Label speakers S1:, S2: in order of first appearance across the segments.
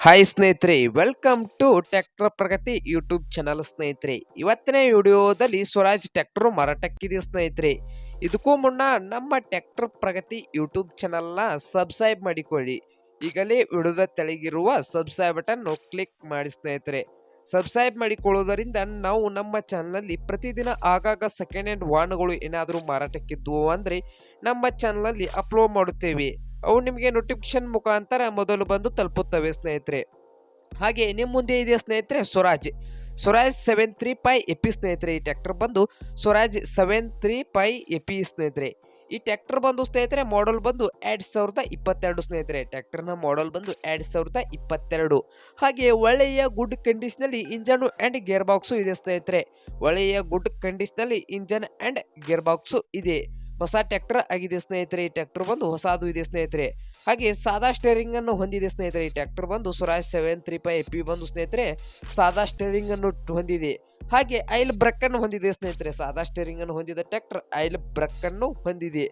S1: Hi ಸ್ನೇಹಿತರೆ. Welcome to tractor Pragati YouTube channel ಸ್ನೇಹಿತರೆ. ಇವತ್ತಿನ ವಿಡಿಯೋದಲ್ಲಿ ಸ್ವರಾಜ್ ಟ್ರ್ಯಾಕ್ಟರ್ ಮಾರಾಟಕ್ಕಿದೆ ಸ್ನೇಹಿತರೆ. ಇದಕ್ಕೂ ಮುನ್ನ ನಮ್ಮ ಟ್ರ್ಯಾಕ್ಟರ್ ಪ್ರಗತಿ ಯೂಟ್ಯೂಬ್ ಚಾನಲ್ನ ಸಬ್ಸ್ಕ್ರೈಬ್ ಮಾಡಿಕೊಳ್ಳಿ. ಈಗಲೇ ವಿಡಿಯೋದ ತೆಳಗಿರುವ ಸಬ್ಸ್ಕ್ರೈಬ್ ಬಟನ್ ಕ್ಲಿಕ್ ಮಾಡಿ, ಸ್ನೇಹಿತರೆ. ಸಬ್ಸ್ಕ್ರೈಬ್ ಮಾಡಿಕೊಳ್ಳುವುದರಿಂದ ನಾವು ನಮ್ಮ ಚಾನಲಲ್ಲಿ ಪ್ರತಿದಿನ ಆಗಾಗ ಸೆಕೆಂಡ್ ಹ್ಯಾಂಡ್ ವಾಹನಗಳು ಏನಾದರೂ ಮಾರಾಟಕ್ಕಿದ್ವು ಅಂದರೆ ನಮ್ಮ ಚಾನಲಲ್ಲಿ ಅಪ್ಲೋಡ್ ಮಾಡುತ್ತೇವೆ. ಅವು ನಿಮಗೆ ನೋಟಿಫಿಕೇಶನ್ ಮುಖಾಂತರ ಮೊದಲು ಬಂದು ತಲುಪುತ್ತವೆ, ಸ್ನೇಹಿತರೆ. ಹಾಗೆ ನಿಮ್ಮ ಮುಂದೆ ಇದೆ ಸ್ನೇಹಿತರೆ? Swaraj. Swaraj seven three five AP, ಸ್ನೇಹಿತರೆ. ಈ ಟ್ಯಾಕ್ಟರ್ ಬಂದು Swaraj seven three five AP, ಸ್ನೇಹಿತರೆ. ಈ ಟ್ಯಾಕ್ಟರ್ ಬಂದು, ಸ್ನೇಹಿತರೆ ಮಾಡೆಲ್ ಬಂದು ಎರಡು ಸಾವಿರದ ಇಪ್ಪತ್ತೆರಡು, ಸ್ನೇಹಿತರೆ. ಟ್ಯಾಕ್ಟರ್ನ ಮಾಡೆಲ್ ಬಂದು ಎರಡು ಸಾವಿರದ ಇಪ್ಪತ್ತೆರಡು. ಹಾಗೆ ಒಳ್ಳೆಯ ಗುಡ್ ಕಂಡೀಷನಲ್ಲಿ ಇಂಜನು ಆ್ಯಂಡ್ ಗೇರ್ ಬಾಕ್ಸು ಇದೆ, ಸ್ನೇಹಿತರೆ. ಒಳ್ಳೆಯ ಗುಡ್ ಕಂಡೀಷನಲ್ಲಿ ಇಂಜನ್ ಆ್ಯಂಡ್ ಗೇರ್ ಬಾಕ್ಸು ಇದೆ. ಹೊಸ ಟ್ಯಾಕ್ಟರ್ ಆಗಿದೆ ಸ್ನೇಹಿತರೆ, ಈ ಟ್ಯಾಕ್ಟರ್ ಬಂದು ಹೊಸದು ಇದೆ ಸ್ನೇಹಿತರೆ. ಹಾಗೆ ಸಾದಾ ಸ್ಟೇರಿಂಗ್ ಅನ್ನು ಹೊಂದಿದೆ ಸ್ನೇಹಿತರೆ, ಈ ಟ್ಯಾಕ್ಟರ್ ಬಂದು Swaraj seven three five AP ಬಂದು ಸ್ನೇಹಿತರೆ, ಸಾದಾ ಸ್ಟೇರಿಂಗ್ ಅನ್ನು ಹೊಂದಿದೆ. ಹಾಗೆ ಐಲ್ ಬ್ರಕ್ ಅನ್ನು ಹೊಂದಿದೆ ಸ್ನೇಹಿತರೆ, ಸಾದಾ ಸ್ಟೇರಿಂಗ್ ಅನ್ನು ಹೊಂದಿದ ಟ್ರ್ಯಾಕ್ಟರ್ ಐಲ್ ಬ್ರಕ್ ಅನ್ನು ಹೊಂದಿದೆ.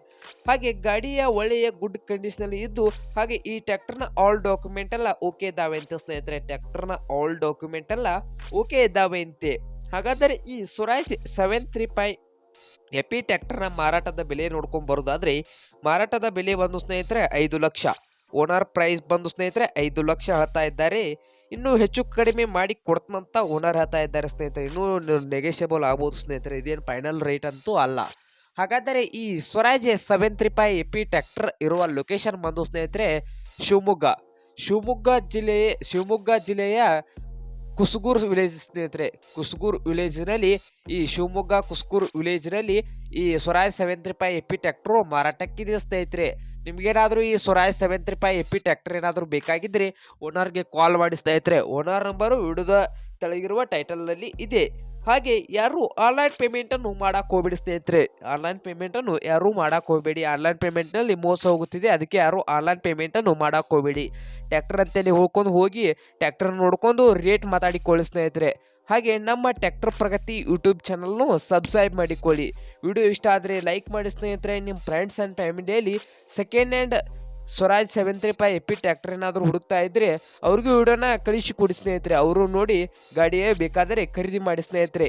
S1: ಹಾಗೆ ಗಾಡಿಯ ಒಳ್ಳೆಯ ಗುಡ್ ಕಂಡೀಷನ್ ಇದ್ದು, ಹಾಗೆ ಈ ಟ್ರ್ಯಾಕ್ಟರ್ನ ಆಲ್ ಡಾಕ್ಯುಮೆಂಟ್ ಎಲ್ಲ ಓಕೆ ಇದ್ದಾವೆ ಅಂತ ಸ್ನೇಹಿತರೆ ಟ್ರ್ಯಾಕ್ಟರ್ನ ಆಲ್ ಡಾಕ್ಯುಮೆಂಟ್ ಎಲ್ಲ ಓಕೆ ಇದ್ದಾವೆ ಅಂತೆ. ಹಾಗಾದರೆ ಈ Swaraj seven three five AP ಟ್ಯಾಕ್ಟರ್ನ ಮಾರಾಟದ ಬೆಲೆ ನೋಡ್ಕೊಂಡು ಬರೋದಾದ್ರೆ, ಮಾರಾಟದ ಬೆಲೆ ಬಂದು ಸ್ನೇಹಿತರೆ ಐದು ಲಕ್ಷ. ಓನರ್ ಪ್ರೈಸ್ ಬಂದು ಸ್ನೇಹಿತರೆ ಐದು ಲಕ್ಷ ಹತ್ತಾ ಇದ್ದಾರೆ. ಇನ್ನೂ ಹೆಚ್ಚು ಕಡಿಮೆ ಮಾಡಿ ಕೊಡ್ತಂತ ಓನರ್ ಹೇಳ್ತಾ ಇದ್ದಾರೆ ಸ್ನೇಹಿತರೆ. ಇನ್ನೂ ನೆಗೆಷಿಯಬಲ್ ಆಗ್ಬೋದು ಸ್ನೇಹಿತರೆ. ಇದೇನು ಫೈನಲ್ ರೇಟ್ ಅಂತೂ ಅಲ್ಲ. ಹಾಗಾದರೆ ಈ Swaraj seven three five AP tractor ಇರುವ ಲೊಕೇಶನ್ ಬಂದು ಸ್ನೇಹಿತರೆ ಶಿವಮೊಗ್ಗ. ಶಿವಮೊಗ್ಗ ಜಿಲ್ಲೆ, ಶಿವಮೊಗ್ಗ ಜಿಲ್ಲೆಯ ಕುಸುಗೂರು ವಿಲೇಜ್ ಸ್ನೇಹಿತರೆ, ಕುಸುಗೂರು ವಿಲೇಜ್ನಲ್ಲಿ ಈ ಶಿವಮೊಗ್ಗ ಕುಸುಗೂರು ವಿಲೇಜ್ನಲ್ಲಿ ಈ Swaraj seven three five AP tractor ಮಾರಾಟಕ್ಕಿದೆ ಸ್ನೇಹಿತರೆ. ನಿಮಗೇನಾದರೂ ಈ Swaraj seven three five AP tractor ಏನಾದರೂ ಬೇಕಾಗಿದ್ದರೆ ಓನರ್ಗೆ ಕಾಲ್ ಮಾಡಿ ಸ್ನೇಹಿತರೆ. ಓನರ್ ನಂಬರು ವಿಡಿಯೋದ ತೆಳಗಿರುವ ಟೈಟಲ್ನಲ್ಲಿ ಇದೆ. ಹಾಗೆ ಯಾರು ಆನ್ಲೈನ್ ಪೇಮೆಂಟನ್ನು ಮಾಡಕ್ ಹೋಗ್ಬೇಡಿ ಸ್ನೇಹಿತರೆ. ಆನ್ಲೈನ್ ಪೇಮೆಂಟನ್ನು ಯಾರೂ ಮಾಡಕ್ಕೆ ಹೋಗಬೇಡಿ. ಆನ್ಲೈನ್ ಪೇಮೆಂಟ್ನಲ್ಲಿ ಮೋಸ ಹೋಗುತ್ತಿದೆ. ಅದಕ್ಕೆ ಯಾರು ಆನ್ಲೈನ್ ಪೇಮೆಂಟನ್ನು ಮಾಡಕ್ ಹೋಗಬೇಡಿ. ಟ್ಯಾಕ್ಟರ್ ಅಂತೇಳಿ ಹೋಗ್ಕೊಂಡು ಹೋಗಿ ಟ್ಯಾಕ್ಟರ್ ನೋಡ್ಕೊಂಡು ರೇಟ್ ಮಾತಾಡಿಕೊಳ್ಳಿ ಸ್ನೇಹಿತರೆ. ಹಾಗೆ ನಮ್ಮ ಟ್ಯಾಕ್ಟರ್ ಪ್ರಗತಿ ಯೂಟ್ಯೂಬ್ ಚಾನಲ್ನು ಸಬ್ಸ್ಕ್ರೈಬ್ ಮಾಡಿಕೊಳ್ಳಿ. ವಿಡಿಯೋ ಇಷ್ಟ ಆದರೆ ಲೈಕ್ ಮಾಡಿ ಸ್ನೇಹಿತರೆ. ನಿಮ್ಮ ಫ್ರೆಂಡ್ಸ್ ಆ್ಯಂಡ್ ಫ್ಯಾಮಿಲಿಯಲ್ಲಿ second hand Swaraj seven three five AP tractor ಏನಾದರೂ ಹುಡುಕ್ತಾ ಇದ್ದರೆ ಅವ್ರಿಗೂ ವಿಡಿಯೋನ ಕಳಿಸಿ ಕೊಡಿ ಸ್ನೇಹಿತರೆ. ಅವರು ನೋಡಿ ಗಾಡಿಯೇ ಬೇಕಾದರೆ ಖರೀದಿ ಮಾಡಿ ಸ್ನೇಹಿತರೆ.